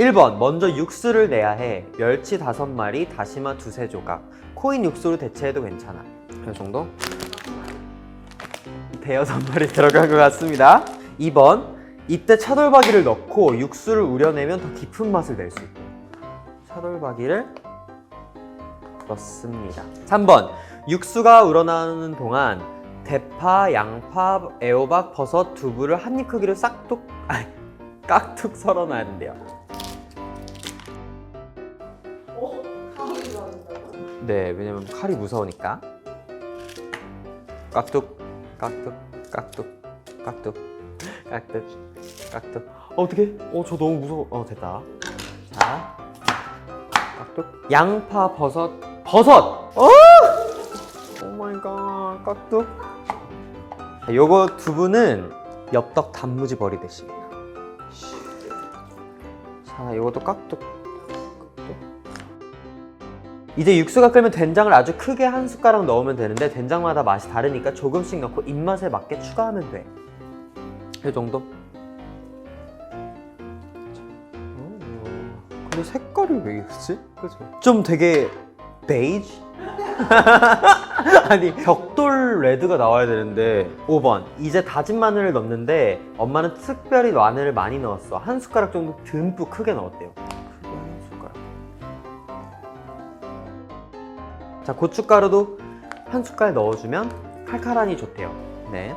1번 먼저 육수를 내야 해. 멸치 5마리 다시마 두세 조각. 코인 육수로 대체해도 괜찮아. 이 정도? 대여섯 마리 들어간 것 같습니다. 2번 이때 차돌박이를 넣고 육수를 우려내면 더 깊은 맛을 낼 수 있고 차돌박이를 넣습니다. 3번 육수가 우러나오는 동안 대파, 양파, 애호박, 버섯, 두부를 한 입 크기로 싹둑 아니 깍둑 썰어 놔야 된대요 네, 왜냐면 칼이 무서우니까. 깍둑, 깍둑, 깍둑, 깍둑, 깍둑, 깍둑. 어, 어떡해? 어, 저 너무 무서워. 어, 됐다. 자, 깍둑. 양파, 버섯, 버섯! 어! 오 마이 갓, 깍둑. 자, 요거 두부는 엽떡 단무지 버리듯이. 자, 요것도 깍둑. 이제 육수가 끓면 된장을 아주 크게 한 숟가락 넣으면 되는데 된장마다 맛이 다르니까 조금씩 넣고 입맛에 맞게 추가하면 돼. 이 정도. 오, 근데 색깔이 왜 이러지? 그죠? 좀 되게 베이지? 아니 벽돌 레드가 나와야 되는데 5번 이제 다진 마늘을 넣는데 엄마는 특별히 마늘을 많이 넣었어 한 숟가락 정도 듬뿍 크게 넣었대요 자 고춧가루도 한 숟갈 넣어주면 칼칼하니 좋대요. 네.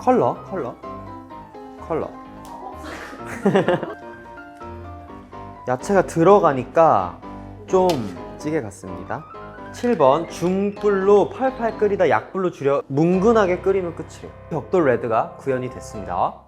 컬러 컬러 컬러. 야채가 들어가니까 좀 찌개 같습니다. 7번 중불로 팔팔 끓이다 약불로 줄여 뭉근하게 끓이면 끝이에요. 벽돌 레드가 구현이 됐습니다